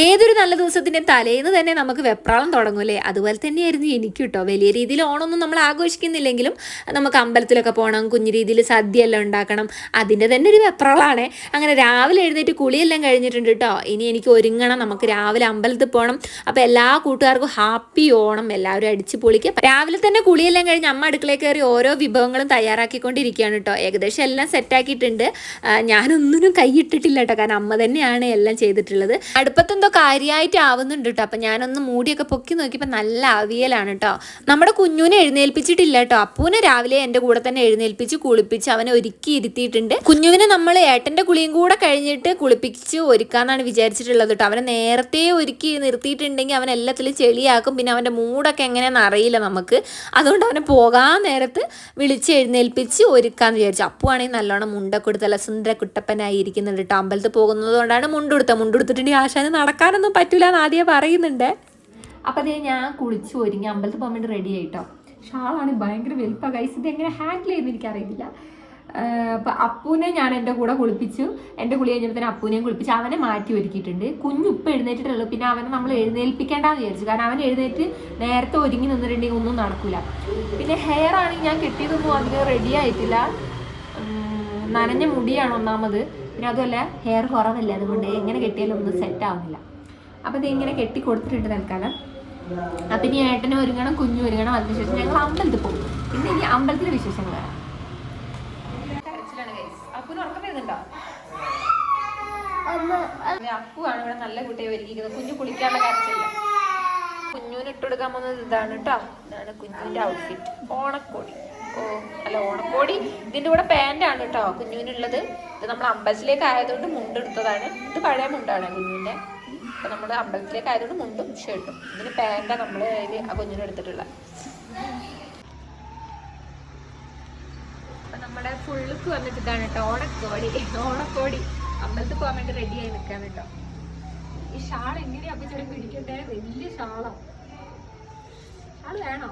ഏതൊരു നല്ല ദിവസത്തിന്റെ തലേന്ന് തന്നെ നമുക്ക് വെപ്രാളം തുടങ്ങൂലേ അതുപോലെ തന്നെയായിരുന്നു എനിക്ക് കേട്ടോ വലിയ രീതിയിൽ ഓണമൊന്നും നമ്മൾ ആഘോഷിക്കുന്നില്ലെങ്കിലും നമുക്ക് അമ്പലത്തിലൊക്കെ പോകണം കുഞ്ഞു രീതിയിൽ സദ്യ എല്ലാം ഉണ്ടാക്കണം. അതിന്റെ തന്നെ ഒരു വെപ്രാളാണ്. അങ്ങനെ രാവിലെ എഴുന്നേറ്റ് കുളിയെല്ലാം കഴിഞ്ഞിട്ടുണ്ട് കേട്ടോ ഇനി എനിക്ക് ഒരുങ്ങണം. നമുക്ക് രാവിലെ അമ്പലത്തിൽ പോകണം അപ്പോൾ എല്ലാ കൂട്ടുകാർക്കും ഹാപ്പി ഓണം. എല്ലാവരും അടിച്ച് പൊളിക്കുക രാവിലെ തന്നെ കുളിയെല്ലാം കഴിഞ്ഞ് അമ്മ അടുക്കളയിൽ കയറി ഓരോ വിഭവങ്ങളും തയ്യാറാക്കിക്കൊണ്ടിരിക്കുകയാണ് കേട്ടോ ഏകദേശം എല്ലാം സെറ്റാക്കിയിട്ടുണ്ട് ഞാനൊന്നിനും കൈയിട്ടിട്ടില്ല കേട്ടോ കാരണം അമ്മ തന്നെയാണ് എല്ലാം ചെയ്തിട്ടുള്ളത്. അടുപ്പത്തെന്തോ കാര്യമായിട്ട് ആവുന്നുണ്ട് കേട്ടോ അപ്പം ഞാനൊന്ന് മൂടിയൊക്കെ പൊക്കി നോക്കിയപ്പോൾ നല്ല അവിയലാണ് കേട്ടോ നമ്മുടെ കുഞ്ഞുനെ എഴുന്നേൽപ്പിച്ചിട്ടില്ല കേട്ടോ അപ്പൂനെ രാവിലെ എന്റെ കൂടെ തന്നെ എഴുന്നേൽപ്പിച്ച് കുളിപ്പിച്ച് അവനെ ഒരുക്കി ഇരുത്തിയിട്ടുണ്ട്. കുഞ്ഞുവിനെ നമ്മൾ ഏട്ടന്റെ കുളിയും കൂടെ കഴിഞ്ഞിട്ട് കുളിപ്പിച്ച് ഒരുക്കാന്നാണ് വിചാരിച്ചിട്ടുള്ളത് കേട്ടോ അവനെ നേരത്തെ ഒരുക്കി നിർത്തിയിട്ടുണ്ടെങ്കിൽ അവൻ എല്ലാത്തിലും ചെളിയാക്കും. പിന്നെ അവന്റെ മൂടൊക്കെ എങ്ങനെയാണെന്ന് അറിയില്ല നമുക്ക്. അതുകൊണ്ട് അവനെ പോകാൻ നേരത്ത് വിളിച്ച് എഴുന്നേൽപ്പിച്ച് ഒരുക്കാന്ന് വിചാരിച്ചു. അപ്പുവാണെങ്കിൽ നല്ലോണം മുണ്ടൊക്കെ കൊടുത്ത് നല്ല സുന്ദര കുട്ടപ്പനായി ഇരിക്കുന്നുണ്ട് കേട്ടോ അമ്പലത്തിൽ പോകുന്നത് കൊണ്ടാണ് മുണ്ടെടുത്തത് മുണ്ടെടുത്തിട്ടുണ്ടെങ്കിൽ ആശാന് നടക്കാനൊന്നും പറ്റൂല ആദ്യം പറയുന്നുണ്ട്. അപ്പം അതേ ഞാൻ കുളിച്ചു ഒരുങ്ങി അമ്പലത്തിൽ പോകാൻ വേണ്ടി റെഡി ആയിട്ടോ. ഷാളാണ് ഭയങ്കര വലുപ്പ കൈസ് ഇത് എങ്ങനെ ഹാൻഡിൽ ചെയ്യുന്ന എനിക്കറിയില്ല അപ്പം അപ്പൂനെ ഞാൻ എന്റെ കൂടെ കുളിപ്പിച്ചു. എന്റെ കുളി കഴിഞ്ഞപ്പോൾ തന്നെ അപ്പൂനെയും കുളിപ്പിച്ചു അവനെ മാറ്റി ഒരുക്കിയിട്ടുണ്ട്. കുഞ്ഞുപ്പ് എഴുന്നേറ്റിട്ടുള്ളൂ പിന്നെ അവനെ നമ്മൾ എഴുന്നേൽപ്പിക്കേണ്ടെന്ന് വിചാരിച്ചു. കാരണം അവൻ എഴുന്നേറ്റ് നേരത്തെ ഒരുങ്ങി നിന്നിട്ടുണ്ടെങ്കിൽ ഒന്നും നടക്കില്ല പിന്നെ ഹെയർ ആണെങ്കിൽ ഞാൻ കെട്ടിയതൊന്നും അധികം റെഡി ആയിട്ടില്ല. നനഞ്ഞ മുടിയാണ് ഒന്നാമത്. പിന്നെ അതുമല്ല ഹെയർ കുറവല്ലേ അതുകൊണ്ട് എങ്ങനെ കെട്ടിയാലും ഒന്നും സെറ്റ് ആവുന്നില്ല. അപ്പോൾ ഇത് ഇങ്ങനെ കെട്ടി കൊടുത്തിട്ടുണ്ട് തൽക്കാലം. അപ്പം ഇനി ഏട്ടനെ ഒരുങ്ങണം കുഞ്ഞു ഒരുങ്ങണം അതിനുശേഷം ഞങ്ങൾ അമ്പലത്തിൽ പോകും. പിന്നെ ഇനി അമ്പലത്തിലെ വിശേഷങ്ങൾ വരാം അപ്പുവാണ് ഇവിടെ നല്ല കുട്ടിയെ ഒരുക്കിയിരിക്കുന്നത്. കുഞ്ഞു കുളിക്കാനുള്ള കാര്യമില്ല കുഞ്ഞുവിന് ഇട്ടുകൊടുക്കാൻ പോകുന്നത് ഇതാണ് കേട്ടോ ഇതാണ് കുഞ്ഞുവിന്റെ ഔട്ട്ഫിറ്റ് ഓണക്കോടി. ഓ അല്ല ഓണക്കോടി ഇതിന്റെ കൂടെ ആണ് കേട്ടോ കുഞ്ഞുവിനുള്ളത്. ഇത് നമ്മൾ അമ്പലത്തിലേക്ക് ആയതുകൊണ്ട് മുണ്ടെടുത്തതാണ് ഇത് പഴയ മുണ്ടാണ് കുഞ്ഞുവിന്റെ. അപ്പൊ നമ്മൾ അമ്പലത്തിലേക്ക് ആയതുകൊണ്ട് മുണ്ടും ഷർട്ടും. ഇതിന് പാന്റാ നമ്മൾ ആ കുഞ്ഞിന് എടുത്തിട്ടുള്ളത്. നമ്മുടെ ഫുള്ളുക്ക് വന്നിട്ട് ഇതാണ് കേട്ടോ ഓണക്കോടി. ഓണക്കോടി. അമ്പലത്തിൽ പോകാൻ വേണ്ടി റെഡി ആയി നിൽക്കാൻ കേട്ടോ ഈ ഷാൾ എങ്ങനെയാ അപ്പൊ ചെറിയ പിടിക്കട്ടെ വലിയ ഷാളാ. ഷാൾ വേണോ?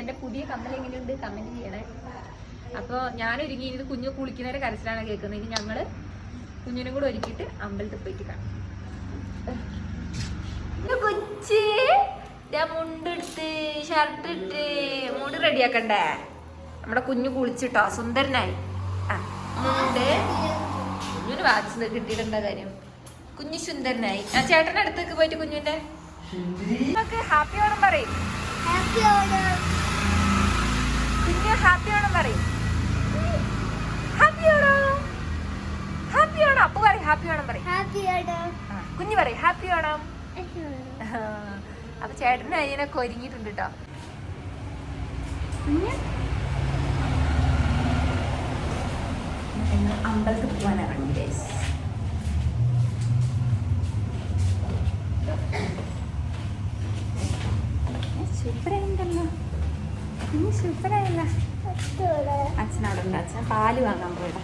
എന്റെ പുതിയ കമ്മൽ എങ്ങനെയുണ്ട്? കമന്റ് ചെയ്യണേ. അപ്പൊ ഞാൻ ഒരുങ്ങി ഇത് കുഞ്ഞു കുളിക്കുന്നവരെ കരച്ചിലാണ് കേൾക്കുന്നത്. ഇനി ഞങ്ങൾ കുഞ്ഞിനും കൂടെ ഒരുക്കിയിട്ട് അമ്പലത്തിൽ പോയിട്ട് കാണാം. കൊച്ചി ഞാൻ മുണ്ടിട്ട് ഷർട്ട് ഇട്ട്. മുണ്ട് റെഡിയാക്കണ്ടേ നമ്മുടെ കുഞ്ഞു കുളിച്ചിട്ടോ സുന്ദരനായി. ആ മുണ്ട്. കുഞ്ഞിന് വാച്ച് കിട്ടിയിട്ടുണ്ടോ കാര്യം? കുഞ്ഞു സുന്ദരനായി. ആ ചേട്ടന്റെ അടുത്തേക്ക് പോയിട്ട് കുഞ്ഞിന്റെ. ഹാപ്പി ഓണം പറയും. കുഞ്ഞു ഹാപ്പി ഓണം പറയും. ഹാപ്പി ഹാപ്പിയാണോ? ഹാപ്പി ഓണം അപ്പു പറയും. ഹാപ്പി ഓണം പറയും കുഞ്ഞു പറയും ഹാപ്പിയാണോ? അപ്പൊ ചേട്ടന് അതിനൊക്കെ ഒരുങ്ങിയിട്ടുണ്ട് കേട്ടോ അമ്പലത്തിൽ പോകാൻ ഇറങ്ങി അച്ഛനവിടെ അച്ഛൻ പാൽ വാങ്ങാൻ പോയതാ.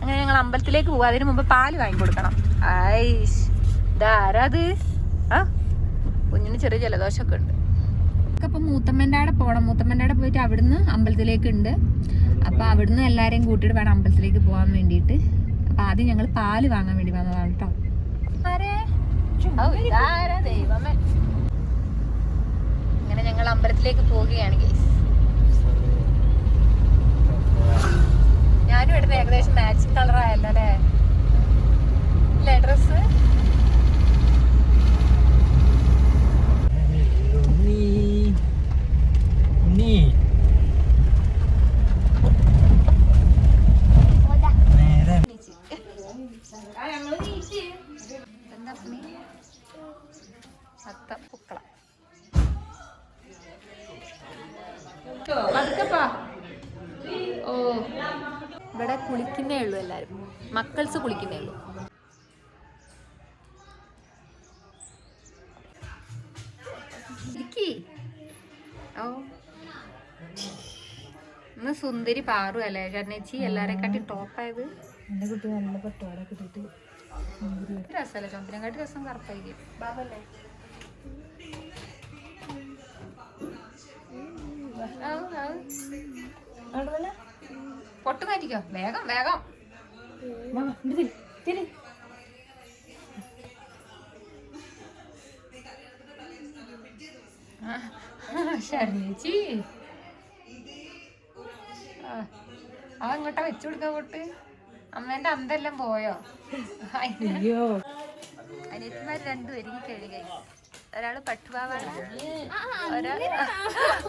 അങ്ങനെ ഞങ്ങൾ അമ്പലത്തിലേക്ക് പോകും അതിന് മുമ്പ് പാൽ വാങ്ങി കൊടുക്കണം ഐഷ് ഇതാരാത് ആ കുഞ്ഞിന് ചെറിയ ജലദോഷമൊക്കെ ഉണ്ട്. അപ്പം മൂത്തമ്മന്റെ അവിടെ പോകണം മൂത്തമ്മന്റെ അവിടെ പോയിട്ട് അവിടുന്ന് അമ്പലത്തിലേക്ക് ഉണ്ട്. അപ്പൊ അവിടുന്ന് എല്ലാവരെയും കൂട്ടിയിട്ട് വേണം അമ്പലത്തിലേക്ക് പോകാൻ വേണ്ടിയിട്ട്. അപ്പം ആദ്യം ഞങ്ങൾ പാൽ വാങ്ങാൻ വേണ്ടി വന്നതാണ് കേട്ടോ ഇങ്ങനെ ഞങ്ങൾ അമ്പലത്തിലേക്ക് പോവുകയാണ് ഗൈസ് ഞാനും ഇവിടുന്ന് ഏകദേശം മാച്ചിങ് കളർ ആയല്ലോ അല്ലേ? അല്ലേ ഡ്രസ് ഓ. ഇവിടെ കുളിക്കുന്നേ ഉള്ളൂ എല്ലാരും. മക്കൾസ് കുളിക്കുന്നേ ഉള്ളൂ. ഇരിക്കി. ഓ ഇന്ന് സുന്ദരി പാറു അല്ലേ? ചേട്ടനേച്ചി എല്ലാരെക്കാട്ടി ടോപ്പായത് എന്റെ കുട്ടി നല്ല പട്ടോടെ കിട്ടിട്ട് രസമല്ലേ? ചന്ദ്രനെക്കാട്ടി രസം കറുപ്പായിരിക്കും ബാബല്ലേ. പൊട്ട് മാറ്റിക്കോ വേഗം വേഗം. ശരണേച്ചി അതങ്ങോട്ടാ വെച്ചു കൊടുക്കാൻ പൊട്ട് അമ്മേന്റെ അന്തെല്ലാം പോയോ? അയ്യോ. അനിയത്തിമാർ രണ്ടുപേരും ഈ കഴുകി ഒരാൾ പട്ടുപാവാട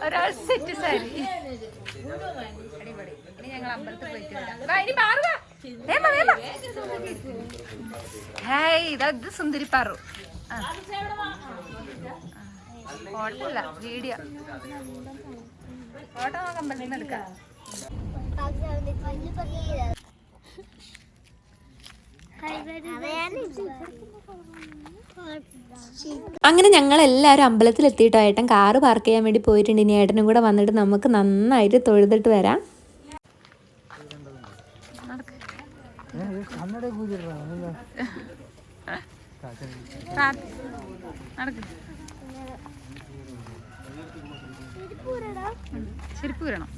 ഒരാൾ സെറ്റ് സാരി. അടിപൊളി. ഇനി ഞങ്ങൾ അമ്പലത്തിൽ പോയിട്ട് വരാം. ഹായ് ഇതാ ഇത് സുന്ദരി പാറു ആ. വീഡിയോ. ഫോട്ടോ എടുക്കാം. അങ്ങനെ ഞങ്ങൾ എല്ലാവരും അമ്പലത്തിൽ എത്തിയിട്ടോ ഏട്ടൻ കാറ് പാർക്ക് ചെയ്യാൻ വേണ്ടി പോയിട്ടുണ്ട്. ഇനി ഏട്ടനും കൂടെ വന്നിട്ട് നമുക്ക് നന്നായിട്ട് തൊഴുതിട്ട് വരാം. നടക്ക്. ചെരുപ്പ് വരണം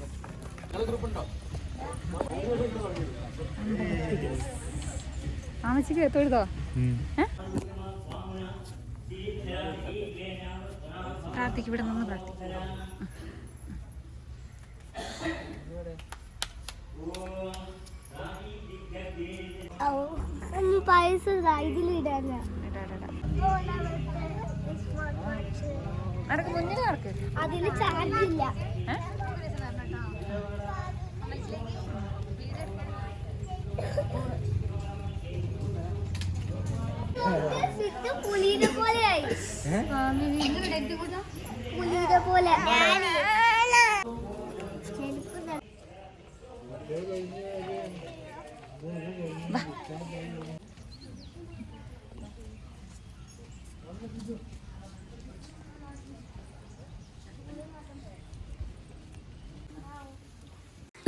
ആമച്ചിക്ക് തൊഴുതോ? പ്രാർത്ഥിക്ക് ഇവിടെ നിന്ന് പ്രാർത്ഥിക്കും. പൈസ ഇതിലിടാനാ. നടക്ക് മുന്നിൽ നടക്ക് അതിന് ചാർജ് ഇല്ല. പുലിയുടെ പോലെയായി പുലിയുടെ പോലെ. ചെരുപ്പ് ത-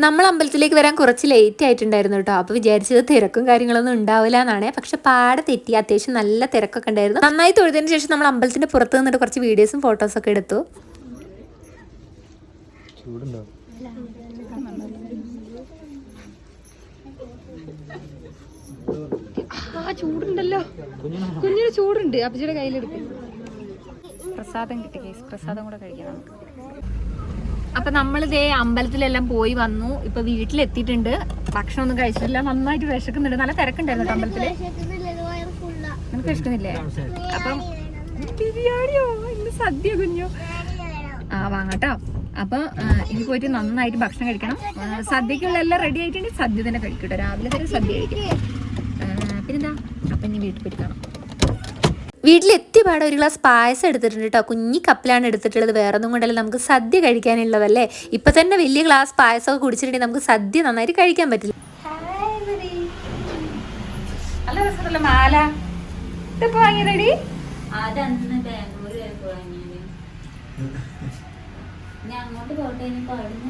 നമ്മൾ അമ്പലത്തിലേക്ക് വരാൻ കുറച്ച് ലേറ്റ് ആയിട്ടുണ്ടായിരുന്നു കേട്ടോ അപ്പോൾ വിചാരിച്ചത് തിരക്കും കാര്യങ്ങളൊന്നും ഉണ്ടാവില്ല എന്നാണ് പക്ഷെ പാടെ തെറ്റി. അത്യാവശ്യം നല്ല തിരക്കൊക്കെ ഉണ്ടായിരുന്നു. നന്നായി തൊഴുതിന് ശേഷം നമ്മൾ അമ്പലത്തിന്റെ പുറത്ത് നിന്നിട്ട് കുറച്ച് വീഡിയോസും ഫോട്ടോസും ഒക്കെ എടുത്തു. ആ ചൂടുണ്ടല്ലോ. കുഞ്ഞിന് ചൂടുണ്ട്. അപ്പച്ചിയുടെ കയ്യിലെടുക്കും. പ്രസാദം കിട്ടി കേസ് പ്രസാദം കൂടെ കഴിക്കാം നമുക്ക് അപ്പൊ നമ്മളിതേ അമ്പലത്തിലെല്ലാം പോയി വന്നു. ഇപ്പൊ വീട്ടിലെത്തിയിട്ടുണ്ട്. ഭക്ഷണം ഒന്നും കഴിച്ചില്ല നന്നായിട്ട് വിശക്കുന്നുണ്ട്. നല്ല തിരക്കുണ്ടായിരുന്നു അമ്പലത്തിൽ. നിനക്ക് വിശക്കുന്നില്ലേ? അപ്പം ബിരിയാണിയോ? ഇന്ന് സദ്യ കുഞ്ഞു. ആ വാങ്ങട്ടോ അപ്പൊ ഇനി പോയിട്ട് നന്നായിട്ട് ഭക്ഷണം കഴിക്കണം. സദ്യക്കുള്ള എല്ലാം റെഡി ആയിട്ടുണ്ട്. സദ്യ തന്നെ കഴിക്കട്ടോ. രാവിലെ തന്നെ സദ്യ കഴിക്കും. പിന്നെന്താ? അപ്പൊ ഇനി വീട്ടിൽ പോയിട്ട് കാണാം. വീട്ടിലെത്തിയ പാടെ ഒരു ഗ്ലാസ് പായസം എടുത്തിട്ടുണ്ട് കേട്ടോ കുഞ്ഞി കപ്പിലാണ് എടുത്തിട്ടുള്ളത്. വേറെ ഒന്നും കൊണ്ടല്ല. നമുക്ക് സദ്യ കഴിക്കാനുള്ളതല്ലേ? ഇപ്പൊ തന്നെ വലിയ ഗ്ലാസ് പായസമൊക്കെ കുടിച്ചിട്ടുണ്ടെങ്കിൽ നമുക്ക് സദ്യ നന്നായിട്ട് കഴിക്കാൻ പറ്റില്ല. നല്ല രസമുള്ള മാല. ഇതിപ്പോ വാങ്ങിയതടി? ഞാൻ അങ്ങോട്ട് പോട്ടെ ഇനി പാടുന്നു.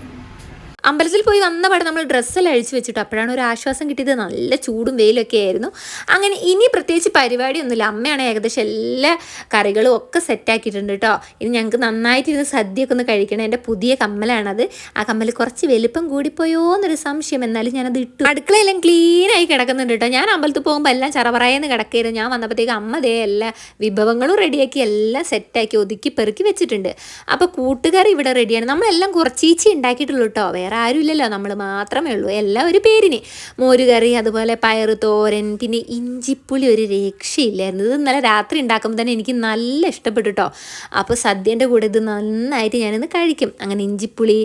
അമ്പലത്തിൽ പോയി വന്ന പാടെ നമ്മൾ ഡ്രസ്സെല്ലാം അഴിച്ചു വെച്ചിട്ട്. അപ്പോഴാണ് ഒരു ആശ്വാസം കിട്ടിയത്. നല്ല ചൂടും വെയിലൊക്കെ ആയിരുന്നു. അങ്ങനെ ഇനി പ്രത്യേകിച്ച് പരിപാടിയൊന്നുമില്ല. അമ്മയാണ് ഏകദേശം എല്ലാ കറികളും ഒക്കെ സെറ്റാക്കിയിട്ടുണ്ട് കേട്ടോ. ഇനി ഞങ്ങൾക്ക് നന്നായിട്ട് ഇരുന്ന് സദ്യയൊക്കെ ഒന്ന് കഴിക്കണം. എന്റെ പുതിയ കമ്മലാണത്. ആ കമ്മൽ കുറച്ച് വലിപ്പം കൂടിപ്പോയോ എന്നൊരു സംശയം. എന്നാലും ഞാനത് ഇട്ടു. അടുക്കളയെല്ലാം ക്ലീനായി കിടക്കുന്നുണ്ട് കേട്ടോ. ഞാൻ അമ്പലത്തിൽ പോകുമ്പോൾ എല്ലാം ചറപറയെന്ന് കിടക്കുകയായിരുന്നു ഞാൻ വന്നപ്പോഴത്തേക്ക് അമ്മ ദേ എല്ലാ വിഭവങ്ങളും റെഡിയാക്കി എല്ലാം സെറ്റാക്കി ഒതുക്കി പെറുക്കി വെച്ചിട്ടുണ്ട്. അപ്പോൾ കൂട്ടുകാർ ഇവിടെ റെഡിയാണ് നമ്മളെല്ലാം കുറച്ചീച്ചി ഉണ്ടാക്കിയിട്ടുള്ളൂ കേട്ടോ. വേറെ ആരുമില്ലല്ലോ നമ്മൾ മാത്രമേ ഉള്ളൂ. എല്ലാം ഒരു പേരിന്. മോരുകറി അതുപോലെ പയർ തോരൻ പിന്നെ ഇഞ്ചിപ്പുളി ഒരു രക്ഷയില്ലായിരുന്നു. ഇത് ഇന്നലെ രാത്രി ഉണ്ടാക്കുമ്പോൾ തന്നെ എനിക്ക് നല്ല ഇഷ്ടപ്പെട്ടു കേട്ടോ അപ്പോൾ സദ്യന്റെ കൂടെ ഇത് നന്നായിട്ട് ഞാനിന്ന് കഴിക്കും. അങ്ങനെ ഇഞ്ചിപ്പുളി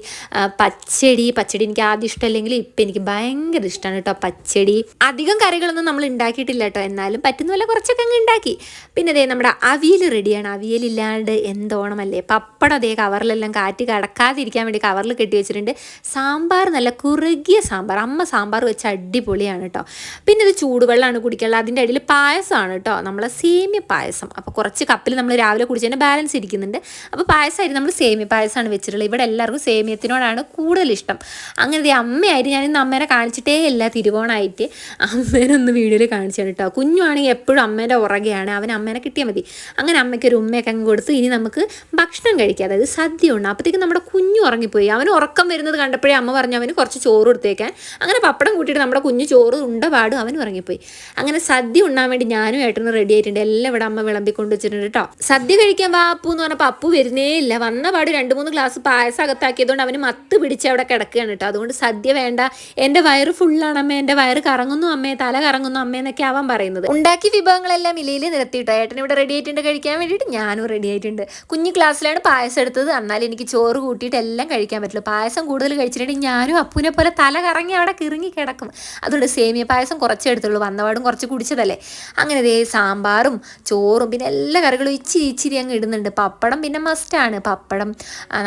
പച്ചടി പച്ചടി എനിക്ക് ആദ്യം ഇഷ്ടമല്ലെങ്കിൽ ഇപ്പം എനിക്ക് ഭയങ്കര ഇഷ്ടമാണ് കേട്ടോ പച്ചടി. അധികം കറികളൊന്നും നമ്മൾ ഉണ്ടാക്കിയിട്ടില്ല കേട്ടോ എന്നാലും പറ്റുന്ന പോലെ കുറച്ചൊക്കെ അങ്ങ് ഉണ്ടാക്കി. പിന്നെ അതേ നമ്മുടെ അവിയൽ റെഡിയാണ്. അവിയലില്ലാണ്ട് എന്തോണമല്ലേ പപ്പടം അതേ കവറിലെല്ലാം കാറ്റ് കടക്കാതിരിക്കാൻ വേണ്ടി കവറിൽ കെട്ടി വെച്ചിട്ടുണ്ട്. സാമ്പാർ നല്ല കുറുകിയ സാമ്പാർ. അമ്മ സാമ്പാർ വെച്ച് അടിപൊളിയാണ് കേട്ടോ പിന്നെ ഇത് ചൂടുവെള്ളമാണ് കുടിക്കാനുള്ളത്. അതിന്റെ അടിയിൽ പായസമാണ് കേട്ടോ നമ്മളെ സേമിയ പായസം. അപ്പോൾ കുറച്ച് കപ്പിൽ നമ്മൾ രാവിലെ കുടിച്ചതിന്റെ ബാലൻസ് ഇരിക്കുന്നുണ്ട്. അപ്പോൾ പായസമായിട്ട് നമ്മൾ സേമിയ പായസമാണ് വെച്ചിട്ടുള്ളത്. ഇവിടെ എല്ലാവർക്കും സേമിയത്തിനോടാണ് കൂടുതൽ ഇഷ്ടം. അങ്ങനെ അമ്മയായിട്ട് ഞാൻ അമ്മേനെ കാണിച്ചിട്ടേ ഇല്ല. തിരുവോണമായിട്ട് അമ്മേനെ ഒന്ന് വീഡിയോയിൽ കാണിച്ചാണ് കേട്ടോ കുഞ്ഞുവാണെങ്കിൽ എപ്പോഴും അമ്മേന്റെ ഉറകെയാണ്. അവൻ അമ്മേനെ കിട്ടിയാൽ മതി. അങ്ങനെ അമ്മയ്ക്ക് ഒരു ഉമ്മയൊക്കെ അങ്ങ് കൊടുത്ത്. ഇനി നമുക്ക് ഭക്ഷണം കഴിക്കാം. അതായത് സദ്യ ഉണ്ട്. അപ്പോഴത്തേക്കും നമ്മുടെ കുഞ്ഞു ഉറങ്ങിപ്പോയി. അവന് ഉറക്കം വരുന്നത് കണ്ടപ്പോഴേ അമ്മ പറഞ്ഞു അവന് കുറച്ച് ചോറ് കൊടുത്തേക്കാൻ. അങ്ങനെ പപ്പടം കൂട്ടിയിട്ട് നമ്മുടെ കുഞ്ഞു ചോറ് ഉണ്ട പാടും അവൻ ഉറങ്ങിപ്പോയി. അങ്ങനെ സദ്യ ഉണ്ണാൻ വേണ്ടി ഞാനും ഏട്ടനും റെഡി ആയിട്ടുണ്ട്. എല്ലാം ഇവിടെ അമ്മ വിളമ്പിക്കൊണ്ട് വെച്ചിട്ടുണ്ട് കേട്ടോ സദ്യ കഴിക്കാൻ വാ അപ്പു എന്ന് പറഞ്ഞപ്പോൾ അപ്പു വരുന്നേ ഇല്ല. വന്ന പാട് രണ്ട് മൂന്ന് ഗ്ലാസ് പായസം അകത്താക്കിയതുകൊണ്ട് അവന് മത്ത് പിടിച്ച് അവിടെ കിടക്കുകയാണ് കേട്ടോ അതുകൊണ്ട് സദ്യ വേണ്ട. എന്റെ വയറ് ഫുള്ളാണ് അമ്മ. എന്റെ വയറ് കറങ്ങുന്നു അമ്മേ. തല കറങ്ങുന്നു അമ്മ എന്നൊക്കെ ആവാൻ പറയുന്നത്. ഉണ്ടാക്കിയ വിഭവങ്ങളെല്ലാം ഇലയിൽ നിരത്തിയിട്ടോ ഏട്ടൻ ഇവിടെ റെഡി ആയിട്ടുണ്ട് കഴിക്കാൻ വേണ്ടിയിട്ട് ഞാനും റെഡി ആയിട്ടുണ്ട്. കുഞ്ഞു ക്ലാസ്സിലാണ് പായസം എടുത്തത്. എന്നാൽ എനിക്ക് ചോറ് കൂട്ടിയിട്ട് എല്ലാം കഴിക്കാൻ പറ്റില്ല പായസം കൂടുതൽ കഴിച്ചിട്ടുണ്ടെങ്കിൽ ഞാനും അപ്പുനെ പോലെ തല കറങ്ങി അവിടെ കിറങ്ങി കിടക്കും. അതുകൊണ്ട് സേമിയ പായസം കുറച്ചേ എടുത്തുള്ളൂ. വന്നപാടും കുറച്ച് കുടിച്ചതല്ലേ. അങ്ങനെ ദേ സാമ്പാറും ചോറും പിന്നെ എല്ലാ കറികളും ഇച്ചിരി ഇച്ചിരി അങ്ങ് ഇടുന്നുണ്ട്. പപ്പടം പിന്നെ മസ്റ്റാണ് പപ്പടം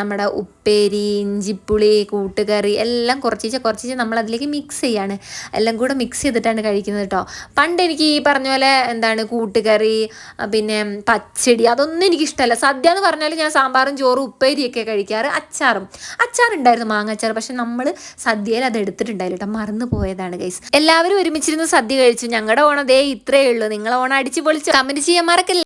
നമ്മുടെ നമ്മുടെ ഉപ്പേരി ഇഞ്ചിപ്പുളി കൂട്ടുകറി എല്ലാം കുറച്ചിച്ച് കുറച്ചിച്ച് നമ്മൾ അതിലേക്ക് മിക്സ് ചെയ്യാണ്. എല്ലാം കൂടെ മിക്സ് ചെയ്തിട്ടാണ് കഴിക്കുന്നത് കേട്ടോ പണ്ട് എനിക്ക് ഈ പറഞ്ഞ പോലെ എന്താണ് കൂട്ടുകറി പിന്നെ പച്ചടി അതൊന്നും എനിക്ക് ഇഷ്ടമല്ല സദ്യ എന്ന് പറഞ്ഞാൽ ഞാൻ സാമ്പാറും ചോറും ഉപ്പേരിയൊക്കെ കഴിക്കാറ് അച്ചാറും. അച്ചാറുണ്ടായിരുന്നു മാങ്ങ അച്ചാർ പക്ഷെ നമ്മൾ സദ്യയിൽ അത് എടുത്തിട്ടുണ്ടായില്ല കേട്ടോ മറന്നു പോയതാണ് ഗൈസ് എല്ലാവരും ഒരുമിച്ചിരുന്ന് സദ്യ കഴിച്ചു. ഞങ്ങളുടെ ഓണം ദേ ഇത്രയേ ഉള്ളൂ. നിങ്ങളെ ഓണം അടിച്ചു പൊളിച്ചു കമന്റ് ചെയ്യാൻ മറക്കല്ലേ.